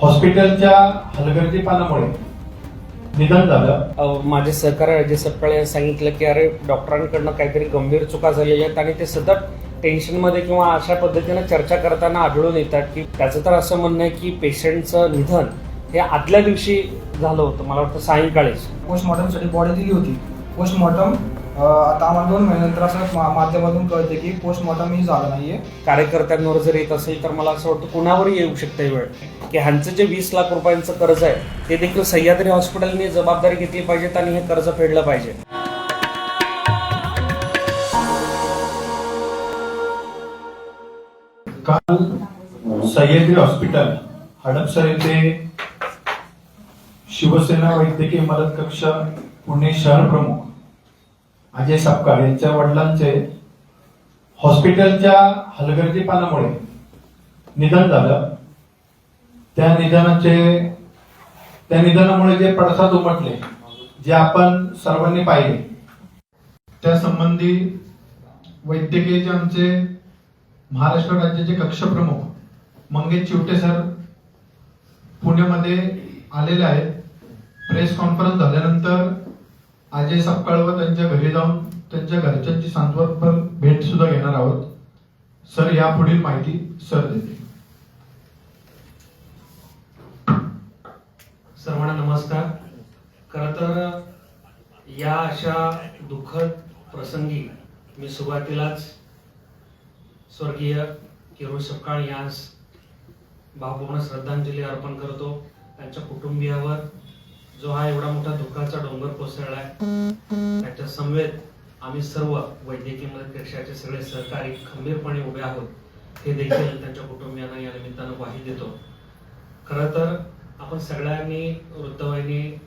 हॉस्पिटलच्या हलगर्जीपणामुळे निधन झालं. माझे सहकारी अजय सपकाळे सांगितलं की अरे डॉक्टरांकडनं काहीतरी गंभीर चुका झालेल्या आहेत आणि ते सतत टेन्शनमध्ये किंवा अशा पद्धतीनं चर्चा करताना आढळून येतात की त्याचं तर असं म्हणणं आहे की पेशंटचं निधन हे आदल्या दिवशी झालं होतं. मला वाटतं सायंकाळीच. पोस्टमॉर्टमसाठी बॉडी दिली होती. पोस्टमॉर्टम आता आम्हाला दोन महिन्यानंतर असं मा- माध्यमातून कळते की पोस्टमॉर्टम ही झालं नाहीये. कार्यकर्त्यांवर जर येत असेल तर मला असं वाटतं कुणावरही येऊ शकते वेळ. की ह्यांचं जे वीस लाख रुपयांचं कर्ज आहे ते देखील सह्याद्री हॉस्पिटलने जबाबदारी घेतली पाहिजेत आणि हे कर्ज फेडलं पाहिजे. काल सह्याद्री हॉस्पिटल हडपसर येथे शिवसेना वैद्यकीय मदत कक्ष पुणे शहर प्रमुख अजय सपकाळ यांच्या वडिलांचे हॉस्पिटलच्या हलगर्जीपणामुळे निधन झालं. त्या निधनाचे त्या निधनामुळे जे पडसाद उमटले जे आपण सर्वांनी पाहिले त्या संबंधी वैद्यकीयचे आमचे महाराष्ट्र राज्याचे कक्षप्रमुख मंगेश चिवटे सर पुण्यामध्ये आलेले आहेत. प्रेस कॉन्फरन्स झाल्यानंतर अजय सपकाळ व त्यांच्या घरी जाऊन त्यांच्या घरच्यांची सांत्वनपर भेट सुद्धा घेणार आहोत. सर या पुढील माहिती सर देते सर्वांना नमस्कार. खरं तर या अशा दुःखद प्रसंगी मी सुरुवातीलाच स्वर्गीय किरोळ सपकाळ यांस भावपूर्ण श्रद्धांजली अर्पण करतो. त्यांच्या कुटुंबियावर जो हा एवढा मोठा दुःखाचा डोंगर कोसळलाय. त्याच्या समवेत आम्ही सर्व वैद्यकीय मदत कक्षाचे सगळे सहकारी खंबीरपणे उभे आहोत. हे देखील त्यांच्या कुटुंबियांना या निमित्तानं ग्वाही देतो. खरं तर आपण सगळ्यांनी वृत्तवाहिनी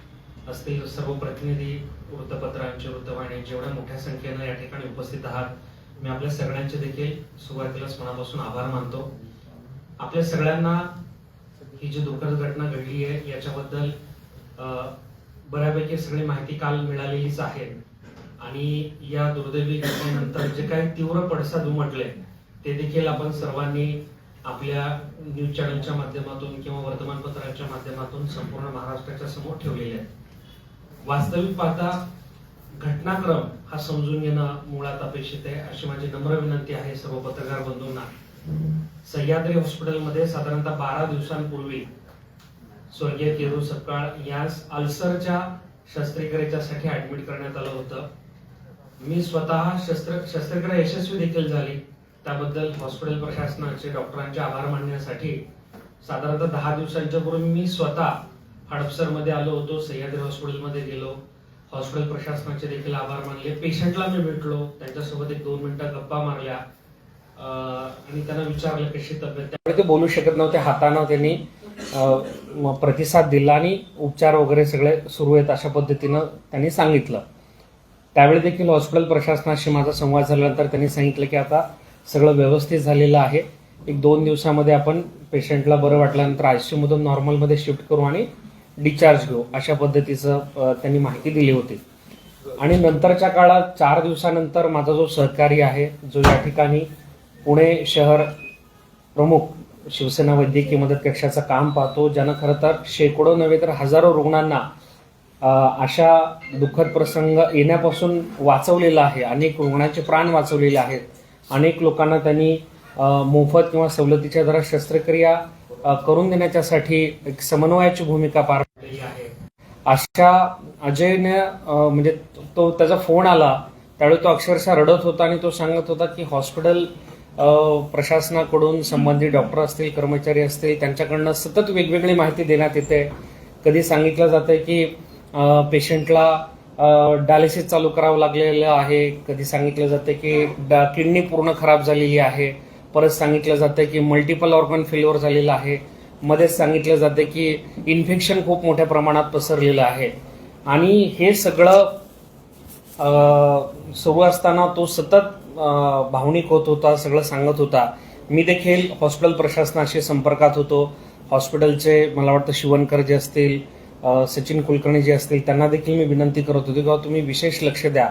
असतील सर्व प्रतिनिधी वृत्तपत्रांचे वृत्तवाहिन्यांचे एवढ्या मोठ्या संख्येनं या ठिकाणी उपस्थित आहात मी आपल्या सगळ्यांचे देखील सुरुवातीलाच मनापासून आभार मानतो. आपल्या सगळ्यांना ही जी दुःखद घटना घडली आहे याच्याबद्दल बऱ्यापैकी सगळी माहिती काल मिळालेलीच आहे. आणि या दुर्दैवी घटनेनंतर जे काही तीव्र पडसाद उमटले ते देखील आपण सर्वांनी आपल्या न्यूज चॅनलच्या माध्यमातून किंवा वर्तमानपत्राच्या माध्यमातून संपूर्ण महाराष्ट्राच्या समोर ठेवलेले आहेत. वास्तविक पाहता घटनाक्रम हा समजून घेणं मुळात अपेक्षित आहे अशी माझी नम्र विनंती आहे सर्व पत्रकार बंधूंना. सह्याद्री हॉस्पिटलमध्ये साधारणतः बारा दिवसांपूर्वी स्वर्गीय केरू सपकाळ यास अल्सरच्या शस्त्रक्रियेच्यासाठी ऍडमिट करण्यात आलं होतं. मी स्वतः शस्त्र शस्त्रक्रिया यशस्वी देखील झाली. त्याबद्दल हॉस्पिटल प्रशासनाचे डॉक्टरांचे आभार मानण्यासाठी साधारणतः दहा दिवसांच्या पूर्वी मी स्वतः हडपसरमध्ये आलो होतो सह्याद्री हॉस्पिटलमध्ये गेलो. हॉस्पिटल प्रशासनाचे देखील आभार मानले. पेशंटला मी भेटलो. त्यांच्यासोबत एक दोन मिनिटं गप्पा मारल्या. आणि त्यांना विचारलं कशी तब्येत त्यामुळे ते बोलू शकत नव्हते हातानं त्यांनी प्रतिसाद दिला आणि उपचार वगैरे सगळे सुरू आहेत अशा पद्धतीनं त्यांनी सांगितलं. त्यावेळी देखील हॉस्पिटल प्रशासनाशी माझा संवाद झाल्यानंतर त्यांनी सांगितलं की आता सगळं व्यवस्थित झालेलं आहे. एक दोन दिवसामध्ये आपण पेशंटला बरं वाटल्यानंतर आयसीयू नॉर्मलमध्ये शिफ्ट करू आणि डिस्चार्ज घेऊ अशा पद्धतीचं त्यांनी माहिती दिली होती. आणि नंतरच्या काळात चार दिवसानंतर माझा जो सहकारी आहे जो या ठिकाणी पुणे शहर प्रमुख शिवसेना वैद्यकीय मदत कक्षाचं काम पाहतो. ज्यानं खरं तर शेकडो नव्हे तर हजारो रुग्णांना अशा दुःखद प्रसंग येण्यापासून वाचवलेला आहे. अनेक रुग्णांचे प्राण वाचवलेले आहेत. अनेक लोकांना त्यांनी मोफत किंवा सवलतीच्या दरात शस्त्रक्रिया करून देण्याच्यासाठी एक समन्वयाची भूमिका पार पाडलेली आहे. अशा अजयने म्हणजे तो त्याचा फोन आला. त्यावेळी तो अक्षरशः रडत होता आणि तो सांगत होता की हॉस्पिटल प्रशासनाकडून संबंधित डॉक्टर असतील कर्मचारी असतील त्यांच्याकडनं सतत वेगवेगळी माहिती देण्यात येते. कधी सांगितलं जातं की पेशंटला डायलिसिस चालू करावं लागलेलं आहे. कधी सांगितलं जातं की किडनी पूर्ण खराब झालेली आहे. परत सांगितलं जातं की मल्टिपल ऑर्गन फेल्युअर झालेलं आहे. मध्येच सांगितलं जातं की इन्फेक्शन खूप मोठ्या प्रमाणात पसरलेलं आहे. आणि हे सगळं सुरू असताना तो सतत भावनिक होत होता सगळं सांगत होता. मी देखील हॉस्पिटल प्रशासनाशी संपर्कात होतो. हॉस्पिटलचे मला वाटतं शिवणकर जे असतील सचिन कुलकर्णी जे असतील त्यांना देखील मी विनंती करत होती किंवा तुम्ही विशेष लक्ष द्या.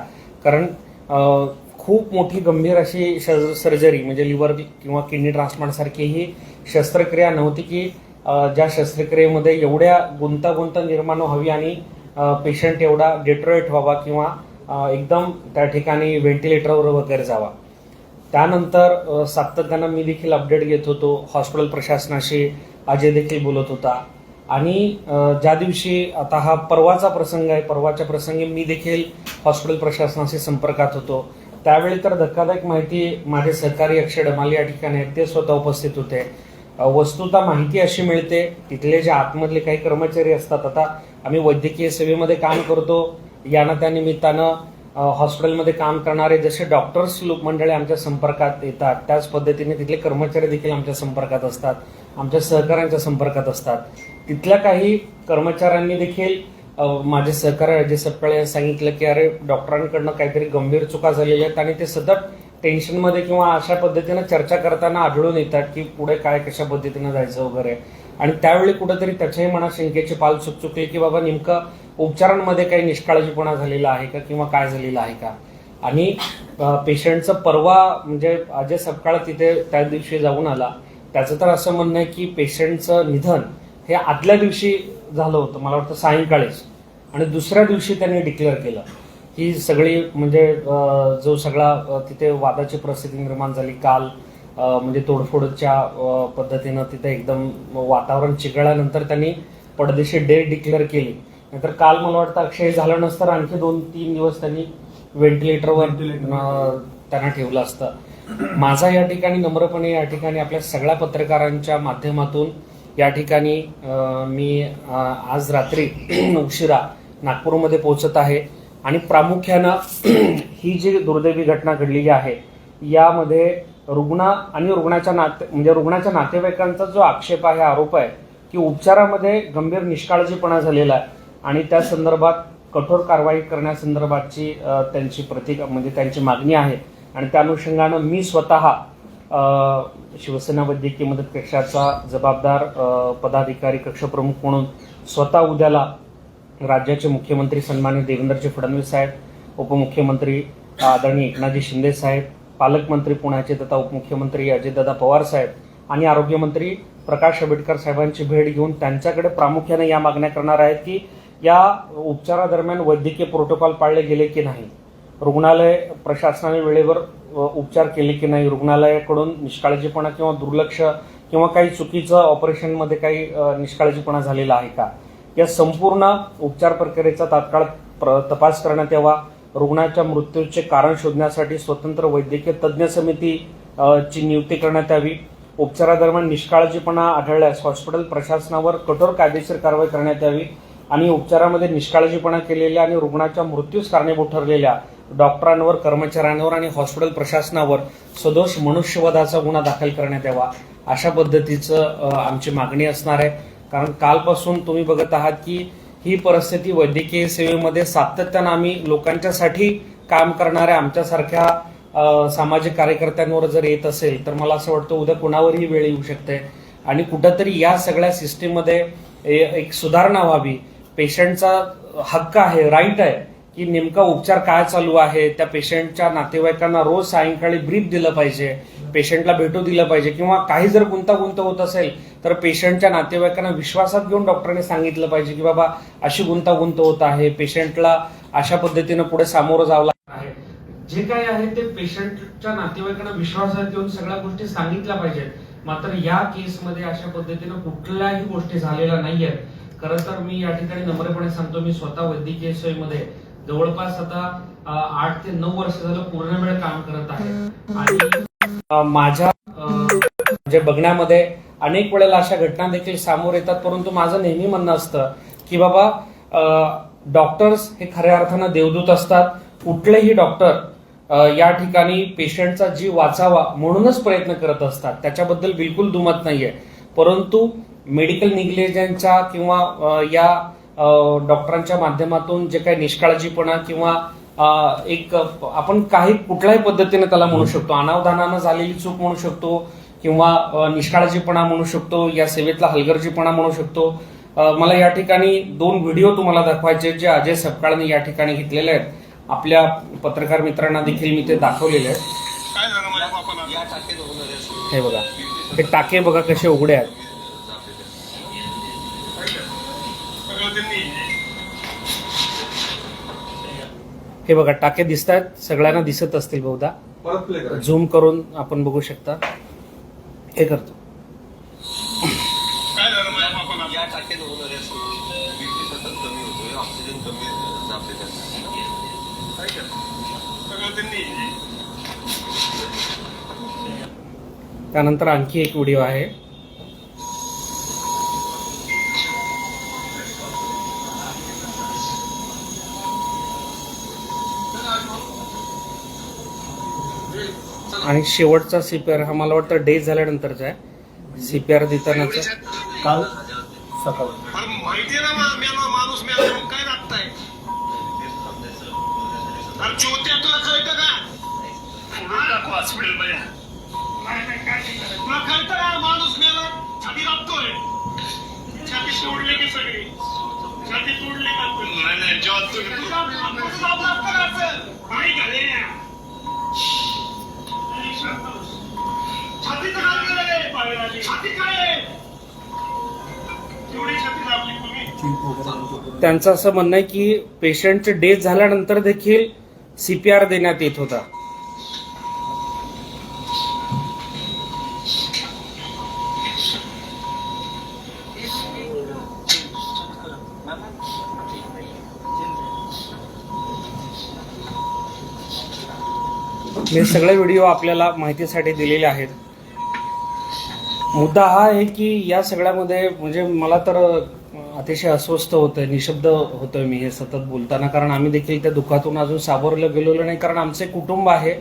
कारण खूप मोठी गंभीर अशी सर्जरी म्हणजे लिव्हर किंवा किडनी ट्रान्सप्लांट सारखी ही शस्त्रक्रिया नव्हती की ज्या शस्त्रक्रियेमध्ये एवढ्या गुंतागुंत निर्माण व्हावी आणि पेशंट एवढा डेट्रोएट व्हावा किंवा एकदम त्या ठिकाणी व्हेंटिलेटरवर वगैरे जावा. त्यानंतर सातत्यानं मी देखील अपडेट घेत होतो. हॉस्पिटल प्रशासनाशी अजय देखील बोलत होता. आणि ज्या दिवशी आता हा परवाचा प्रसंग आहे परवाच्या प्रसंगी मी देखील हॉस्पिटल प्रशासनाशी संपर्कात होतो. त्यावेळी तर धक्कादायक माहिती माझे सहकारी अक्षय डमाले या ठिकाणी आहेत ते स्वतः उपस्थित होते. वस्तुता वस्तुतः माहिती अशी मिळते तिथले जे आतमधले काही कर्मचारी असतात आता आम्ही वैद्यकीय सेवेमध्ये काम करतो. यांना त्या निमित्तानं हॉस्पिटलमध्ये काम करणारे जसे डॉक्टर्स लोक मंडळी आमच्या संपर्कात येतात त्याच पद्धतीने तिथले कर्मचारी देखील आमच्या संपर्कात असतात आमच्या सहकाऱ्यांच्या संपर्कात असतात. तिथल्या काही कर्मचाऱ्यांनी देखील माझे सहकार्य अजय सपकाळे यांनी सांगितलं की अरे डॉक्टरांकडनं काहीतरी गंभीर चुका झालेल्या आहेत आणि ते सतत टेन्शनमध्ये किंवा अशा पद्धतीनं चर्चा करताना आढळून येतात की पुढे काय कशा पद्धतीनं जायचं वगैरे. आणि त्यावेळी कुठेतरी त्याच्याही मनात शंकेची पाल चुकचुकली की बाबा नेमकं उपचारांमध्ये काही निष्काळजीपणा झालेला आहे का किंवा काय झालेलं आहे का? आणि पेशंटचं परवा म्हणजे अजय सपकाळ तिथे त्या दिवशी जाऊन आला त्याचं तर असं म्हणणं आहे की पेशंटचं निधन हे आदल्या दिवशी झालं होतं मला वाटतं सायंकाळीच. आणि दुसऱ्या दिवशी त्यांनी डिक्लेअर केलं. ही सगळी म्हणजे जो सगळा तिथे वादाची परिस्थिती निर्माण झाली काल म्हणजे तोडफोडच्या पद्धतीनं तिथे एकदम वातावरण चिघळल्यानंतर त्यांनी पडदेशी डेट डिक्लेअर केली. नाहीतर काल मला वाटतं अक्षय झालं नसतं तर आणखी दोन तीन दिवस त्यांनी व्हेंटिलेटरवर अं, त्यांना ठेवलं असतं. माझा या ठिकाणी नम्रपणे या ठिकाणी आपल्या सगळ्या पत्रकारांच्या माध्यमातून या ठिकाणी मी आज रात्री उशिरा नागपूरमध्ये पोहोचत आहे. आणि प्रामुख्यानं ही जी दुर्दैवी घटना घडलेली आहे यामध्ये रुग्ण आणि रुग्णाच्या नाते म्हणजे रुग्णाच्या नातेवाईकांचा जो आक्षेप आहे आरोप आहे की उपचारामध्ये गंभीर निष्काळजीपणा झालेला आहे. आणि त्या संदर्भात कठोर कारवाई करण्यासंदर्भातची त्यांची प्रतिक म्हणजे त्यांची मागणी आहे. आणि त्या अनुषंगानं मी स्वतः शिवसेना वैद्यकीय मदत कक्षाचा जबाबदार पदाधिकारी कक्षप्रमुख म्हणून स्वतः उद्याला राज्याचे मुख्यमंत्री सन्मान्य देवेंद्रजी फडणवीस साहेब उपमुख्यमंत्री आदरणीय एकनाथजी शिंदे साहेब पालकमंत्री पुण्याचे तथा उपमुख्यमंत्री अजितदादा पवार साहेब आणि आरोग्यमंत्री प्रकाश आंबेडकर साहेबांची भेट घेऊन त्यांच्याकडे प्रामुख्याने या मागण्या करणार आहेत की या उपचारादरम्यान वैद्यकीय प्रोटोकॉल पाळले गेले की नाही? रुग्णालय प्रशासनाने वेळेवर उपचार केले की नाही? रुग्णालयाकडून निष्काळजीपणा किंवा दुर्लक्ष किंवा काही चुकीचं ऑपरेशनमध्ये काही निष्काळजीपणा झालेला आहे का? या संपूर्ण उपचार प्रक्रियेचा तात्काळ प्र- तपास करण्यात यावा. रुग्णाच्या मृत्यूचे कारण शोधण्यासाठी स्वतंत्र वैद्यकीय तज्ज्ञ समिती ची नियुक्ती करण्यात यावी. उपचारादरम्यान निष्काळजीपणा आढळल्यास हॉस्पिटल प्रशासनावर कठोर कायदेशीर कारवाई करण्यात यावी. आणि उपचारामध्ये निष्काळजीपणा केलेल्या आणि रुग्णाच्या मृत्यूस कारणीभूत ठरलेल्या डॉक्टरांवर कर्मचाऱ्यांवर आणि हॉस्पिटल प्रशासनावर सदोष मनुष्यवधाचा गुन्हा दाखल करण्यात यावा अशा पद्धतीचं आमची मागणी असणार आहे. कारण कालपासून तुम्ही बघत आहात की ही परिस्थिती वैद्यकीय सेवेमध्ये सातत्यानं आम्ही लोकांच्यासाठी काम करणाऱ्या आमच्यासारख्या सामाजिक कार्यकर्त्यांवर जर येत असेल तर मला असं वाटतं उद्या कुणावरही वेळ येऊ शकते. आणि कुठंतरी या सगळ्या सिस्टीममध्ये ए- एक सुधारणा व्हावी. पेशंटचा हक्क आहे राईट आहे की नेमका उपचार काय चालू आहे त्या पेशंटच्या नातेवाईकांना रोज सायंकाळी ब्रीफ दिलं पाहिजे पेशंटला भेटू दिलं पाहिजे किंवा काही जर गुंतागुंत होत असेल तर पेशंटच्या नातेवाईकांना विश्वासात घेऊन डॉक्टरांनी सांगितलं पाहिजे की बाबा अशी गुंतागुंत होत आहे पेशंटला अशा पद्धतीनं पुढे सामोरं जावं लागतं आहे. जे काय आहे ते पेशंटच्या नातेवाईकांना विश्वासात घेऊन सगळ्या गोष्टी सांगितल्या पाहिजेत. मात्र या केसमध्ये अशा पद्धतीनं कुठल्याही गोष्टी झालेल्या नाहीयेत. खरं तर मी या ठिकाणी नम्रपणे सांगतो मी स्वतः वैद्यकीय सेवेमध्ये जवळपास आता आठ ते नऊ वर्ष झालं पूर्ण वेळ काम करत आहे. आणि माझ्या म्हणजे बघण्यामध्ये अनेक वेळेला अशा घटना देखील समोर येतात परंतु माझं नेहमी म्हणणं असतं की बाबा डॉक्टर्स हे खऱ्या अर्थानं देवदूत असतात. कुठलेही डॉक्टर या ठिकाणी पेशंटचा जीव वाचावा म्हणूनच प्रयत्न करत असतात. त्याच्याबद्दल बिलकुल दुमत नाहीये. परंतु मेडिकल निग्लेजन्सच्या किंवा या डॉक्टरांच्या माध्यमातून जे काही निष्काळजीपणा किंवा एक आपण काही कुठल्याही पद्धतीने त्याला म्हणू शकतो. अनावधानानं झालेली चूक म्हणू शकतो किंवा निष्काळजीपणा म्हणू शकतो या सेवेतला हलगर्जीपणा म्हणू शकतो. मला या ठिकाणी दोन व्हिडिओ तुम्हाला दाखवायचे जे अजय सपकाळने या ठिकाणी घेतलेले आहेत. आपल्या पत्रकार मित्रांना देखील मी ते दाखवलेले आहेत. हे बघा. हे टाके बघा कसे उघडे आहेत. हे बघा टाके दिसत आहेत सगळ्यांना दिसत असतील बहुधा. परत प्ले करा झूम करून आपण बघू शकता. हे करतो. या टाक्यात होणारे बीपी सतत कमी होतोय ऑक्सिजन कमी दाबले काय सगळं त्यांनी त्यानंतर आणखी एक व्हिडिओ आहे. आणि शेवटचा सीपीआर हा मला वाटतं डेज झाल्यानंतरचा आहे. सीपीआर देतानाचा. काल सकाळी. पण माहिती ना मा- मेला माणूस मेला म्हणून काय लागताय? अरे चोत्या तुला कळतं का? टाकू हॉस्पिटलमध्ये तुला कळतं का? माणूस मेला छाती लागतोय. छाती तोडले की सगळी. छाती तोडली का? नाही नाही जेव्हा नाही त्यांचं असं म्हणणं आहे की पेशंटचे डेथ झाल्यानंतर देखील सीपीआर देण्यात येत होता. हे सगळे व्हिडिओ आपल्याला माहितीसाठी दिलेले आहेत. मुद्दा हा आहे की या सगळ्यामध्ये म्हणजे मला तर अतिशय अस्वस्थ होतंय निशब्द होतोय मी हे सतत बोलताना. कारण आम्ही देखील त्या दुःखातून अजून सावरलं गेलेलो नाही. कारण आमचे कुटुंब आहे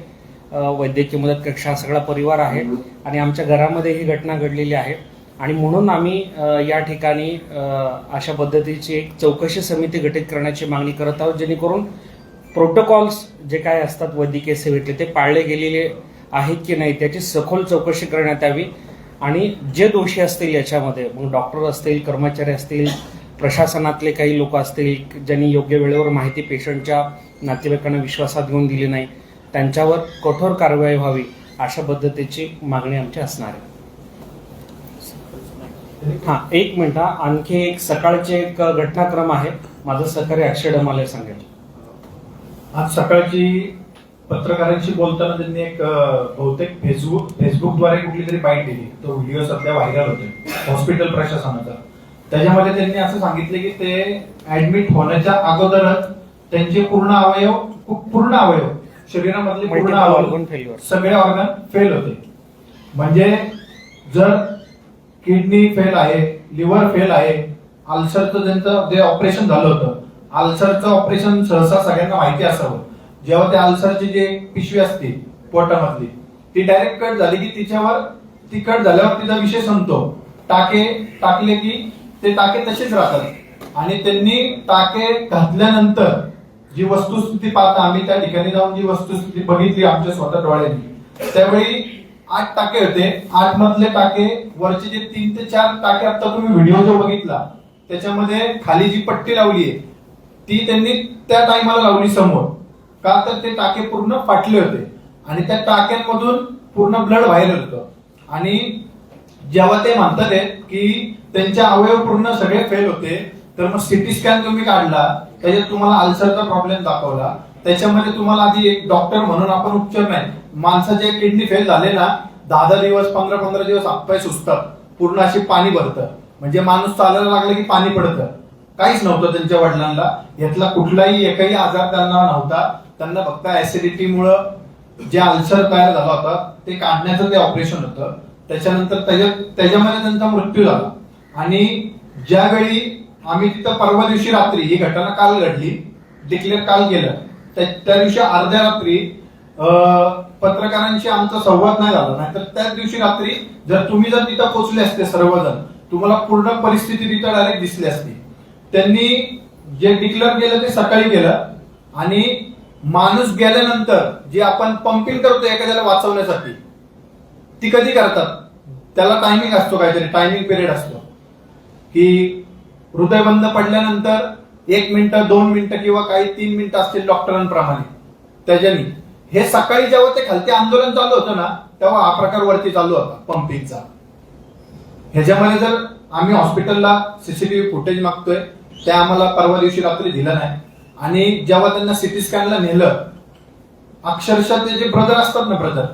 वैद्यकीय मदत कक्षा सगळा परिवार आहे. आणि आमच्या घरामध्ये ही घटना घडलेली आहे. आणि म्हणून आम्ही या ठिकाणी अशा पद्धतीची एक चौकशी समिती गठीत करण्याची मागणी करत आहोत जेणेकरून प्रोटोकॉल्स जे काय असतात वैद्यकीय सेवेतले ते पाळले गेलेले आहेत की नाही त्याची सखोल चौकशी करण्यात यावी. आणि जे दोषी असतील याच्यामध्ये मग डॉक्टर असतील कर्मचारी असतील प्रशासनातले काही लोक असतील ज्यांनी योग्य वेळेवर माहिती पेशंटच्या नातेवाईकांना विश्वासात घेऊन दिली नाही त्यांच्यावर कठोर कारवाई व्हावी अशा पद्धतीची मागणी आमची असणार आहे. हा एक मिनिट हा. आणखी एक सकाळचे एक घटनाक्रम आहे. माझं सहकारी अक्षय डमाले सांगेल. आज सकाळची पत्रकारांशी बोलताना त्यांनी एक बहुतेक फेसबुक फेसबुकद्वारे कुठली तरी बाईट दिली. तो व्हिडिओ सध्या व्हायरल होतोय हॉस्पिटल प्रशासनाचा. त्याच्यामध्ये त्यांनी असं सांगितले की ते ऍडमिट होण्याच्या अगोदरच त्यांचे पूर्ण अवयव पूर्ण अवयव शरीरामधले पूर्ण अवयव. सगळे ऑर्गन फेल होते. म्हणजे जर किडनी फेल आहे लिव्हर फेल आहे अल्सरचं त्यांचं जे ऑपरेशन झालं होतं अल्सरचं ऑपरेशन सहसा सगळ्यांना माहिती असावं. जेव्हा त्या अल्सरची जे पिशवी असते पोटामधली ती डायरेक्ट कट झाली की तिच्यावर ती कट झाल्यावर तिचा विषय संपतो. टाके टाकले की ते टाके तसेच राहतात. आणि त्यांनी टाके घातल्यानंतर जी वस्तुस्थिती पाहता आम्ही त्या ठिकाणी जाऊन जी वस्तुस्थिती बघितली आमच्या स्वतः डोळ्यांनी त्यावेळी आठ टाके होते. आठ मधले टाके वरचे जे तीन ते चार टाके आता तुम्ही व्हिडिओ जो बघितला त्याच्यामध्ये खाली जी पट्टी लावली आहे ती त्यांनी त्या टायमाला लावली समोर. का तर ते टाके पूर्ण फाटले होते. आणि त्या टाक्यांमधून पूर्ण ब्लड व्हायरल होतं. आणि जेव्हा ते म्हणतात की त्यांचे अवयव पूर्ण सगळे फेल होते तर मग सिटी स्कॅन तुम्ही काढला त्याच्यात तुम्हाला अल्सरचा प्रॉब्लेम दाखवला. त्याच्यामध्ये तुम्हाला आधी एक डॉक्टर म्हणून आपण उपचार नाही माणसाचे किडनी फेल झाले ना दहा दहा दिवस पंधरा पंधरा दिवस हातपाय सुचतात पूर्ण अशी पाणी भरतं. म्हणजे माणूस चालायला लागला की पाणी पडतं. काहीच नव्हतं त्यांच्या वडिलांना. यातला कुठलाही एकही आजार त्यांना नव्हता. त्यांना फक्त ऍसिडिटीमुळं जे अल्सर तयार झाला होता ते काढण्याचं ते ऑपरेशन होतं. त्याच्यानंतर त्याच्या त्याच्यामध्ये त्यांचा मृत्यू झाला. आणि ज्यावेळी आम्ही तिथं परवा दिवशी रात्री ही घटना काल घडली डिक्लेअर काल केलं त्या त्या दिवशी अर्ध्या रात्री पत्रकारांशी आमचा संवाद नाही झाला. नाहीतर त्याच दिवशी रात्री जर तुम्ही जर तिथं पोहोचले असते सर्वजण तुम्हाला पूर्ण परिस्थिती तिथं डायरेक्ट दिसली असती. त्यांनी जे डिक्लेअर केलं ते सकाळी केलं. आणि माणूस गेल्यानंतर जे आपण पंपिंग करतो एखाद्याला वाचवण्यासाठी ती कधी करतात? त्याला टायमिंग असतो काहीतरी टायमिंग पिरियड असतो. की हृदय बंद पडल्यानंतर एक मिनिटं दोन मिनिटं किंवा काही तीन मिनिटं असतील डॉक्टरांप्रमाणे त्याच्यानी. हे सकाळी जेव्हा ते खालती आंदोलन चालू होतं ना तेव्हा हा प्रकार वरती चालू होता पंपिंगचा ह्याच्यामध्ये जर आम्ही हॉस्पिटलला सीसीटीव्ही फुटेज मागतोय ते आम्हाला परवा दिवशी रात्री दिलं नाही. आणि जेव्हा त्यांना सिटी स्कॅनला नेलं अक्षरशः ते जे ब्रदर असतात ना ब्रदर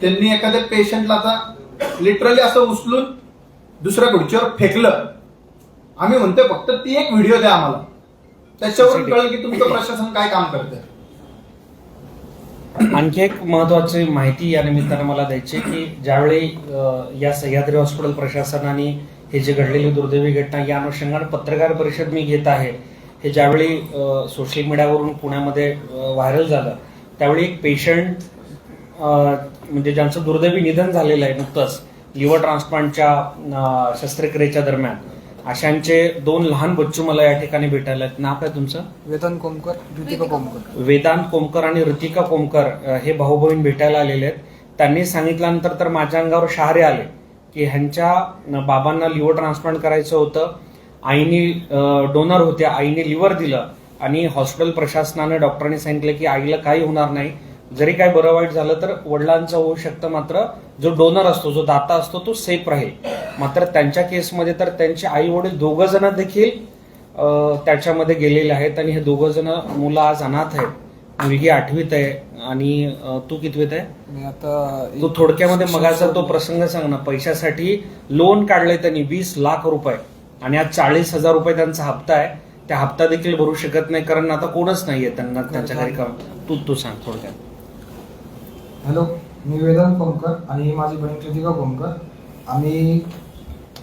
त्यांनी एखाद्या पेशंटला आता लिटरली असं उचलून दुसऱ्या खुर्चीवर फेकलं. आम्ही म्हणतोय फक्त ती एक व्हिडिओ द्या आम्हाला. त्याच्यावरून कळेल की तुमचं प्रशासन काय काम करतंय. आणखी एक महत्वाची माहिती या निमित्तानं मला द्यायची की ज्यावेळी या सह्याद्री हॉस्पिटल प्रशासनाने हे जे घडलेली दुर्दैवी घटना या अनुषंगाने पत्रकार परिषद मी घेत आहे हे ज्यावेळी सोशल मीडियावरून पुण्यामध्ये व्हायरल झालं त्यावेळी एक पेशंट म्हणजे ज्यांचं दुर्दैवी निधन झालेलं आहे नुकतंच लिव्हर ट्रान्सप्लांटच्या शस्त्रक्रियेच्या दरम्यान अशांचे दोन लहान बच्चू मला या ठिकाणी भेटायला आहेत. नाव काय तुमचं? वेतन कोमकर ऋतिका कोमकर. वेदांत कोमकर आणि ऋतिका कोमकर हे भाऊ बहीण भेटायला आलेले आहेत. त्यांनी सांगितल्यानंतर तर माझ्या अंगावर शहारे आले की ह्यांच्या बाबांना लिव्हर ट्रान्सप्लांट करायचं होतं. आईने डोनर होत्या आईने लिव्हर दिलं आणि हॉस्पिटल प्रशासनाने डॉक्टरांनी सांगितलं की आईला काही होणार नाही. जरी काय बरं वाईट झालं तर वडिलांचं होऊ शकतं मात्र जो डोनर असतो जो दाता असतो तो सेफ राहील. मात्र त्यांच्या केसमध्ये तर त्यांचे आई वडील दोघं जण देखील त्याच्यामध्ये गेलेले आहेत आणि हे दोघं जण मुलं आज अनाथ आहेत. मुलगी आठवीत आहे आणि तू कितवीत आहे? मी आता तू थोडक्यामध्ये मगाचा तो प्रसंग सांग ना. पैशासाठी लोन काढलंय त्यांनी वीस लाख रुपये. आणि आज चाळीस हजार रुपये त्यांचा हप्ता आहे. त्या हप्ता देखील भरू शकत नाही कारण आता कोणच नाहीये त्यांना त्यांच्या घरी काम तू तू सांग थोडक्यात. हॅलो मी वेदांत कोमकर आणि ही माझी बहीण ऋतिका कोमकर. आम्ही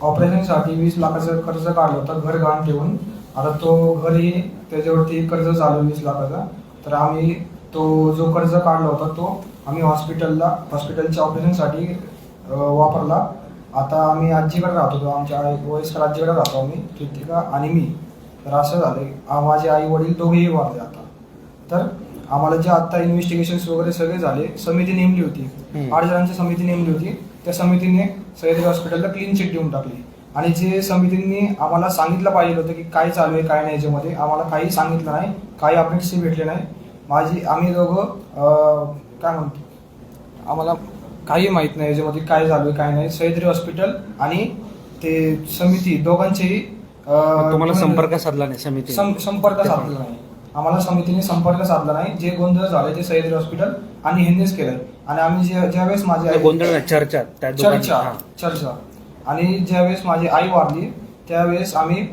ऑपरेशनसाठी वीस लाखाचं कर्ज काढलं होतं घर गहाण ठेवून. आता तो घरी त्याच्यावरती कर्ज चालू वीस लाखाचा. तर आम्ही तो जो कर्ज काढला होता तो आम्ही हॉस्पिटलला हॉस्पिटलच्या ऑपरेशनसाठी वापरला. आता आम्ही आजीकडे राहतो तो आमच्या वयस्कर आजीकडे राहतो आम्ही ऋतिका आणि मी. तर असं झालं माझे आई वडील दोघेही वारले आता. तर आम्हाला जे आता इन्व्हेस्टिगेशन वगैरे सगळे झाले समिती नेमली होती. आठ जणांची समिती नेमली होती. त्या समितीने सह्याद्री हॉस्पिटलला क्लीन चिट देऊन टाकली. आणि जे समितींनी आम्हाला सांगितलं पाहिजे होतं की काय चालू आहे काय नाही याच्यामध्ये आम्हाला काही सांगितलं नाही काही अपडेट्सही भेटले नाही. माझी आम्ही दोघं काय म्हणतो? आम्हाला काही माहीत नाही याच्यामध्ये काय झालं आहे काय नाही. सह्याद्री हॉस्पिटल आणि ते समिती दोघांचेही अं, तुम्हाला संपर्क साधला नाही समिती सं- संपर्क साधला नाही. आम्हाला समितीने संपर्क साधला नाही. जे गोंधळ झाले ते सह्याद्री हॉस्पिटल आणि ह्यांनीच केलंय. आणि आम्ही ज्यावेळेस माझी आई- गोंधळ नाही, चर्चा त्या दोघांची. चर्चा हा. चर्चा. आणि ज्यावेळेस माझी आई वारली त्यावेळेस आम्ही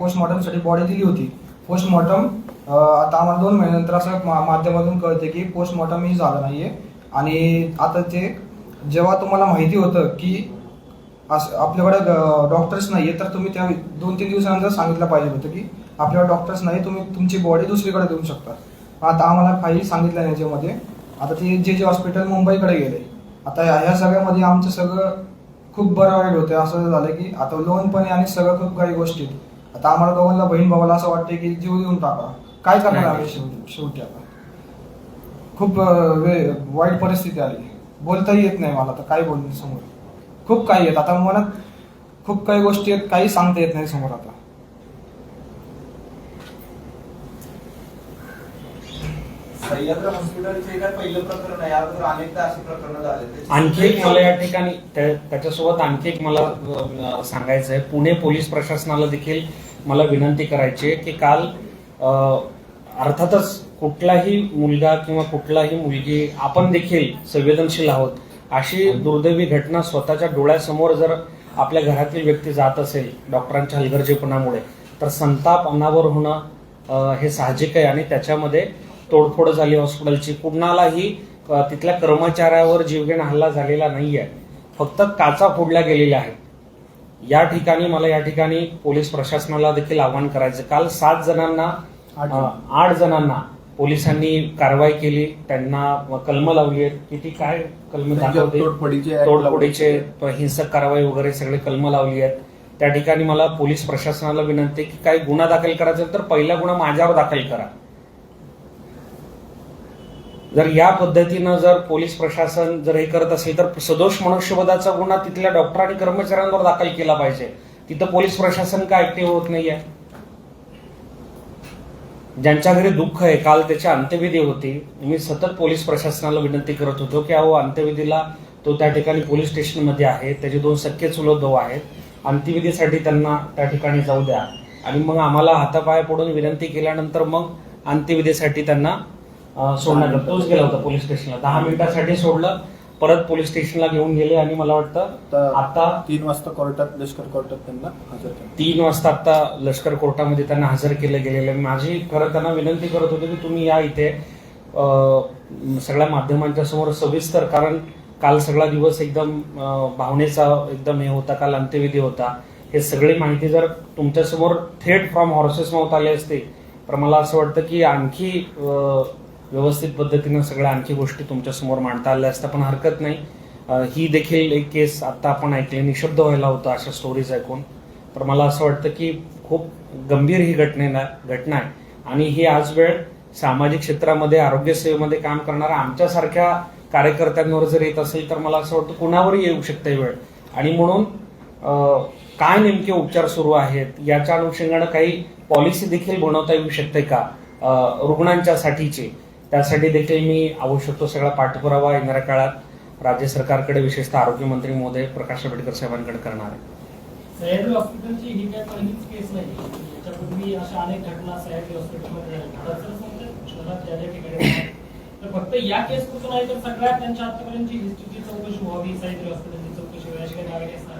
पोस्टमॉर्टमसाठी बॉडी दिली होती. पोस्टमॉर्टम आता आम्हाला दोन महिन्यानंतर असं मा- माध्यमातून कळते की पोस्टमॉर्टम ही झालं नाहीये. आणि आता ते जेव्हा तुम्हाला माहिती होतं की असं आपल्याकडे डॉक्टर्स नाहीये तर तुम्ही त्या दोन तीन दिवसानंतर सांगितलं पाहिजे होतं की आपल्याकडे डॉक्टर्स नाही तुम्ही तुमची बॉडी दुसरीकडे देऊ शकता. आता आम्हाला काही सांगितलं नाही याच्यामध्ये. आता ते जे जे हॉस्पिटल मुंबईकडे गेले आता ह्या सगळ्यामध्ये आमचं सगळं खूप बरं वाईट होतं. असं झालं की आता लोन पण आहे आणि सगळं खूप काही गोष्टी. आता आम्हाला दोघांना बहीण भावाला असं वाटतं की जीव देऊन टाका. काय करणार नाही. आम्ही शेवटी आता? खूप वाईट परिस्थिती आली. बोलताही येत नाही मला आता काय बोलू समोर? खूप काही आहेत. आता मनात खूप काही गोष्टी आहेत काही सांगता येत नाही समोर आता. सह्याद्री हॉस्पिटलचे काय पहिलं प्रकरण आहे? यावर अनेकदा अशी प्रकरणं झाले. त्याची- आणखी एक मला या ठिकाणी त्या- त्याच्यासोबत आणखी एक मला सांगायचं आहे पुणे पोलीस प्रशासनाला देखील मला विनंती करायची आहे की काल अर्थातच कुठलाही मुलगा किंवा कुठलाही मुलगी आपण देखील संवेदनशील आहोत अशी दुर्दैवी घटना स्वतःच्या डोळ्यासमोर जर आपल्या घरातील व्यक्ती जात असेल डॉक्टरांच्या हलगर्जीपणामुळे तर संताप अनावर होणं हे साहजिक आहे आणि त्याच्यामध्ये तोडफोड झाली हॉस्पिटलची. कुणालाही तिथल्या कर्मचाऱ्यावर जीवघेणा हल्ला झालेला नाहीये. फक्त काचा फोडल्या गेलेल्या आहेत. या ठिकाणी मला या ठिकाणी पोलीस प्रशासनाला देखील आवाहन करायचं काल सात जणांना आठ जणांना पोलिसांनी कारवाई केली त्यांना कलम लावली आहेत. किती काय कलम तोडफोडीचे हिंसक कारवाई वगैरे सगळे कलम लावली आहेत. त्या ठिकाणी मला पोलीस प्रशासनाला विनंती की काही गुन्हा दाखल करायचा तर पहिला गुन्हा माझ्यावर दाखल करा. जर या पद्धतीनं जर पोलीस प्रशासन जर हे करत असेल तर सदोष मनुष्यवधाचा गुन्हा तिथल्या डॉक्टर आणि कर्मचाऱ्यांवर दाखल केला पाहिजे. तिथं पोलीस प्रशासन का ऍक्टिव्ह होत नाहीये? ज्यांच्या घरी दुःख आहे काल त्याची अंत्यविधी होती. मी सतत पोलीस प्रशासनाला विनंती करत होतो की अहो अंत्यविधीला तो त्या ठिकाणी पोलीस स्टेशनमध्ये आहे. त्याचे दोन सख्खे चुलत भाऊ आहेत. अंत्यविधीसाठी त्यांना त्या ठिकाणी जाऊ द्या. आणि मग आम्हाला हातापाय पडून विनंती केल्यानंतर मग अंत्यविधीसाठी त्यांना सोडण्यात तोच गेला होता पोलीस स्टेशनला. दहा मिनिटासाठी सोडलं. परत पोलीस स्टेशनला घेऊन गेले आणि मला वाटतं आता तीन वाजता कोर्टात लष्कर कोर्टात त्यांना हजर केलं. तीन वाजता आता लष्कर कोर्टामध्ये त्यांना हजर केलं गेलेलं आहे. माझी खरं त्यांना विनंती करत होते की तुम्ही या इथे सगळ्या माध्यमांच्या समोर सविस्तर कारण काल सगळा दिवस एकदम भावनेचा एकदम हे होता काल अंत्यविधी होता. हे सगळी माहिती जर तुमच्यासमोर थेट फ्रॉम हॉर्सेस माउथ आले असते तर मला असं वाटतं की आणखी व्यवस्थित पद्धतीनं सगळ्या आणखी गोष्टी तुमच्यासमोर मांडता आल्या असतं पण हरकत नाही. ही देखील एक केस आता आपण ऐकली निशब्द व्हायला होतं अशा स्टोरीज ऐकून. तर मला असं वाटतं की खूप गंभीर ही घटनेला घटना आहे. आणि ही आज वेळ सामाजिक क्षेत्रामध्ये आरोग्यसेवेमध्ये काम करणाऱ्या आमच्यासारख्या कार्यकर्त्यांवर जर येत असेल तर मला असं वाटतं कुणावरही येऊ शकते वेळ. आणि म्हणून काय नेमके उपचार सुरू आहेत याच्या अनुषंगानं काही पॉलिसी देखील बनवता येऊ शकते का? रुग्णांच्यासाठीची. रुग्णांच्या साठीची त्यासाठी देखील मी आवश्यक तो सगळा पाठपुरावा येणाऱ्या काळात राज्य सरकारकडे विशेषतः आरोग्यमंत्री महोदय प्रकाश आंबेडकर साहेबांकडे करणार आहे. सह्याद्री हॉस्पिटलची ही काय पहिलीच केस नाही. याच्यापूर्वी अशा अनेक घटना सह्याद्री हॉस्पिटलमध्ये झाल्या तर समजा शहरात ज्या ज्या ठिकाणी होतात. तर फक्त या केस पुरतं नाही तर सगळ्यात त्यांच्या आतापर्यंतची हिस्ट्रीची चौकशी व्हावी सह्याद्री हॉस्पिटलची चौकशी व्हावी अशी काही मागणी असणार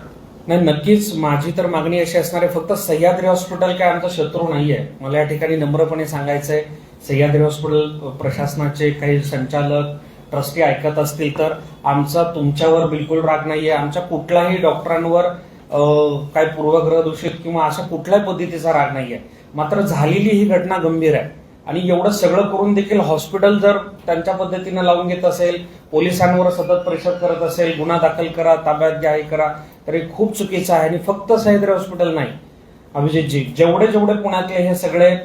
नाही नक्कीच माझी तर मागणी अशी असणार आहे फक्त सह्याद्री हॉस्पिटल काय आमचा शत्रू नाहीये. मला या ठिकाणी नम्रपणे सांगायचंय सह्याद्री हॉस्पिटल प्रशासनाचे काही संचालक ट्रस्टी ऐकत असतील तर आमचा तुमच्यावर बिलकुल राग नाहीये. आमच्या कुठल्याही डॉक्टरांवर काय पूर्वग्रह दूषित किंवा अशा कुठल्याही पद्धतीचा राग नाहीये. मात्र झालेली ही घटना गंभीर आहे. आणि एवढं सगळं करून देखील हॉस्पिटल जर त्यांच्या पद्धतीनं लावून घेत असेल पोलिसांवर सतत प्रेशर करत असेल गुन्हा दाखल करा ताब्यात घ्या हे करा तर हे खूप चुकीचं आहे. आणि फक्त सह्याद्री हॉस्पिटल नाही. अभिजितजी जेवढे जेवढे पुण्यातले हे सगळे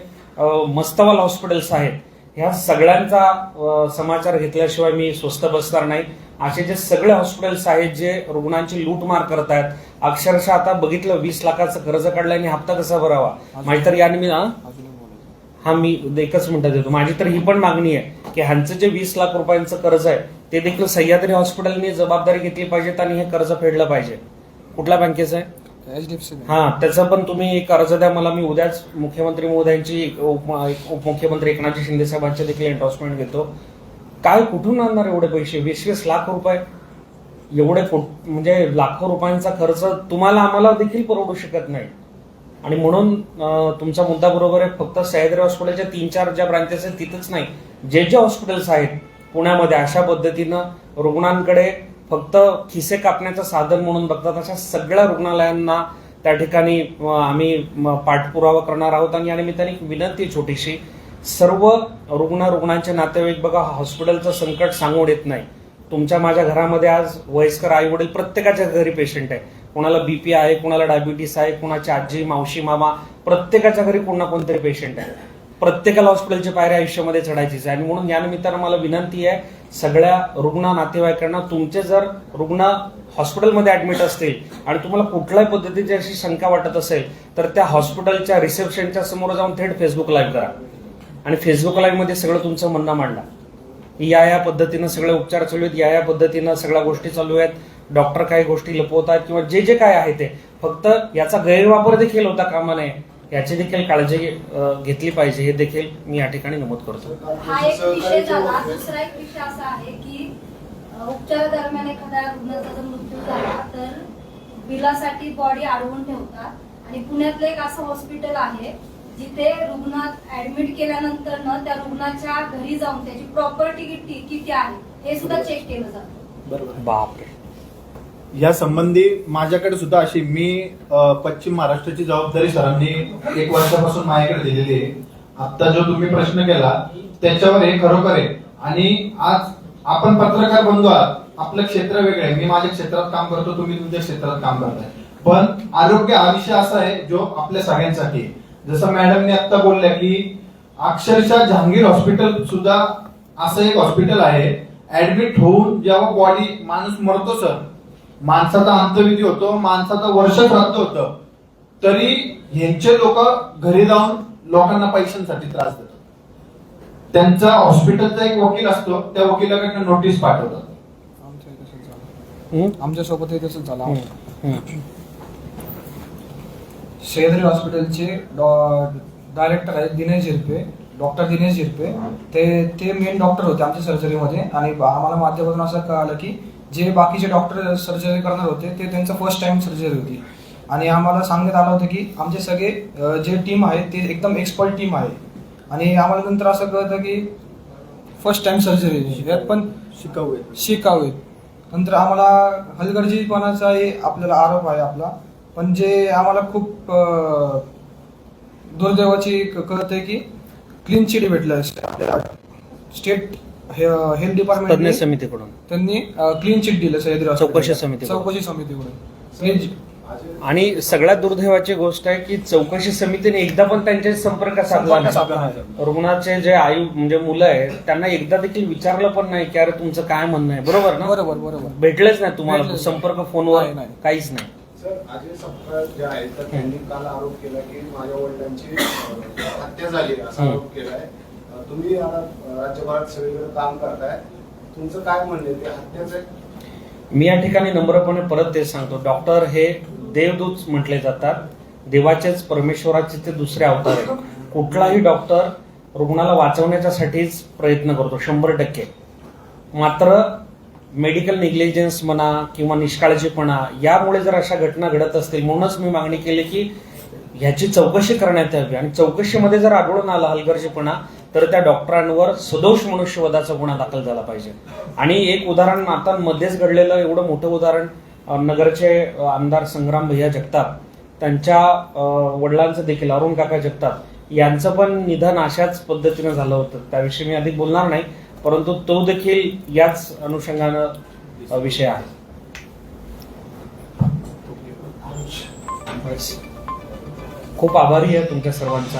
मस्तवाल हॉस्पिटल्स आहेत. ह्या सगळ्यांचा समाचार घेतल्याशिवाय मी स्वस्त बसणार नाही. असे जे सगळे हॉस्पिटल्स आहेत जे रुग्णांची लूटमार करत आहेत अक्षरशः आता बघितलं वीस लाखाचं कर्ज काढलं आणि हप्ता कसा भरावा? माझी तर हा? एक बोलायचं. हा मी एकच मिनिटात देतो. माझी तर ही पण मागणी आहे की ह्यांचं जे वीस लाख रुपयांचं कर्ज आहे ते देखील सह्याद्री हॉस्पिटलने जबाबदारी घेतली पाहिजेत आणि हे कर्ज फेडलं पाहिजे. कुठल्या बँकेचं आहे? HDFC हा त्याचं पण तुम्ही एक अर्ज द्या मला. मी उद्याच मुख्यमंत्री महोदयांची उपमुख्यमंत्री एकनाथजी शिंदे साहेबांचे देखील एन्डॉर्समेंट घेतो. काय कुठून आणणार एवढे पैसे? वीस वीस लाख रुपये? एवढे म्हणजे लाखो रुपयांचा खर्च तुम्हाला आम्हाला देखील परवडू शकत नाही. आणि म्हणून तुमचा मुद्दा बरोबर आहे. फक्त सह्याद्री हॉस्पिटलच्या तीन चार ज्या ब्रांचेस आहेत तिथंच नाही. जे जे हॉस्पिटल्स आहेत पुण्यामध्ये अशा पद्धतीनं रुग्णांकडे फक्त खिसे कापण्याचं साधन म्हणून बघतात अशा सगळ्या रुग्णालयांना त्या ठिकाणी आम्ही पाठपुरावा करणार आहोत आणि या निमित्ताने एक विनंती छोटीशी. सर्व रुग्ण रुग्णांचे नातेवाईक बघा हॉस्पिटलचं संकट सांगून येत नाही. तुमच्या माझ्या घरामध्ये आज वयस्कर आई वडील प्रत्येकाच्या घरी पेशंट आहे. कोणाला बीपी आहे कोणाला डायबिटीस आहे कोणाची आजी मावशी मामा प्रत्येकाच्या घरी कोण ना कोणतरी पेशंट आहे. प्रत्येकाला हॉस्पिटलच्या पायऱ्या आयुष्यामध्ये चढायचीच आहे. आणि म्हणून या निमित्तानं मला विनंती आहे सगळ्या रुग्ण नातेवाईकांना तुमचे जर रुग्ण हॉस्पिटलमध्ये ऍडमिट असतील आणि तुम्हाला कुठल्याही पद्धतीची अशी शंका वाटत असेल तर त्या हॉस्पिटलच्या रिसेप्शनच्या समोर जाऊन थेट फेसबुक लाईव्ह करा. आणि फेसबुक लाईव्हमध्ये सगळं तुमचं म्हणणं मांडा. या या पद्धतीनं सगळे उपचार चालू आहेत या या पद्धतीनं सगळ्या गोष्टी चालू आहेत. डॉक्टर काही गोष्टी लपवतात किंवा जे जे काय आहे ते. फक्त याचा गैरवापर देखील होता कामा नये. याची देखील काळजी घेतली पाहिजे. हे देखील मी या ठिकाणी नमूद करतो. हा एक विषय झाला. दुसरा एक विषय असा आहे की अ, उपचारादरम्यान एखाद्या रुग्णाचा जर मृत्यू झाला तर बिलासाठी बॉडी अडवून ठेवतात. आणि पुण्यातलं एक असं हॉस्पिटल आहे जिथे रुग्ण ऍडमिट केल्यानंतर न त्या रुग्णाच्या घरी जाऊन त्याची प्रॉपर्टी किती किती आहे हे सुद्धा चेक केलं जातं. बरोबर बापरे. या संबंधी माझ्याकडे सुद्धा अशी मी पश्चिम महाराष्ट्राची जबाबदारी सरांनी एक वर्षापासून माझ्याकडे दिलेली आहे. आता जो तुम्ही प्रश्न केला त्याच्यावर हे खरोखर आहे. आणि आज आपण पत्रकार बंधू आहात. आपलं क्षेत्र वेगळं आहे. मी माझ्या क्षेत्रात काम करतो तुम्ही तुमच्या क्षेत्रात काम करताय. पण आरोग्य हा विषय असा आहे जो आपल्या सगळ्यांसाठी जसं मॅडमने आता बोलल्या की अक्षरशः जहांगीर हॉस्पिटल सुद्धा असं एक हॉस्पिटल आहे. ऍडमिट होऊन जेव्हा बॉडी माणूस मरतो सर माणसाचा अंतविधी होतो माणसाचं वर्ष श्राद्ध होतं. तरी ह्यांचे लोक घरी जाऊन लोकांना पैशांसाठी त्रास देतात. त्यांचा हॉस्पिटलचा एक वकील असतो त्या वकिलाकडनं नोटीस पाठवतात. आमच्या तसंच झालं. हम्म. सह्याद्री हॉस्पिटलचे डायरेक्टर आहेत दिनेश झिरपे डॉक्टर दिनेश झिरपे. ते ते मेन डॉक्टर होते आमच्या सर्जरीमध्ये आणि आम्हाला माध्यमातून असं कळालं की जे बाकीचे डॉक्टर सर्जरी करणार होते ते त्यांचं फर्स्ट टाइम सर्जरी होती. आणि आम्हाला सांगण्यात आलं होतं की आमचे सगळे जे टीम आहे ते एकदम एक्सपर्ट टीम आहे. आणि आम्हाला नंतर असं कळतं की फर्स्ट टाइम सर्जरी यात पण शिकाऊ शिकावे नंतर आम्हाला हलगर्जीपणाचाही आपल्याला आरोप आहे आपला. पण जे आम्हाला खूप दुर्दैवाची क- कळतंय की क्लीन चिट भेटलं. स्टेट हेल्थ तज्ञ डिपार्टमेंट समितीकडून त्यांनी क्लीन चिट दिलं सह्याद्री चौकशी. समितीकडून. चौकशी समितीकडून Clean. आणि सगळ्यात दुर्दैवाची गोष्ट आहे की चौकशी समितीने एकदा पण त्यांच्या संपर्क साधला नाही. रुग्णाचे जे आयु म्हणजे मुलं आहेत त्यांना एकदा देखील विचारलं पण नाही की अरे तुमचं काय म्हणणं आहे बरोबर ना बरोबर बरोबर भेटलेच नाही तुम्हाला भेटलेच संपर्क फोनवर नाही, नाही. काहीच नाही सर अजय सपकाळ जे आहेत तर त्यांनी काल आरोप केला की माझ्या वडिलांची अं, हत्या झाली असा. आरोप केलाय तुम्ही आता राज्यभरात सगळीकडे काम करताय. तुमचं काय म्हणणे ते हत्याचं मी या ठिकाणी नम्रपणे परत ते सांगतो. डॉक्टर हे देवदूत म्हटले जातात. देवाचेच परमेश्वराचे ते दुसरे अवतार आहेत. कुठलाही डॉक्टर रुग्णाला वाचवण्याच्यासाठीच प्रयत्न करतो शंभर टक्के. मात्र मेडिकल निग्लिजन्स म्हणा किंवा निष्काळजीपणा यामुळे जर अशा घटना घडत असतील म्हणूनच मी मागणी केली की ह्याची चौकशी करण्यात यावी. आणि चौकशीमध्ये जर आढळून आला हलगर्जीपणा तर त्या डॉक्टरांवर सदोष मनुष्यवधाचा गुन्हा दाखल झाला पाहिजे. आणि एक उदाहरण आता मध्येच घडलेलं एवढं मोठं उदाहरण नगरचे आमदार संग्राम भैया जगताप त्यांच्या वडिलांचं देखील अरुण काका जगताप यांचं पण निधन अशाच पद्धतीनं झालं होतं. त्याविषयी मी अधिक बोलणार नाही परंतु तो देखील याच अनुषंगानं विषय आहे. खूप आभारी आहे तुमच्या सर्वांचा.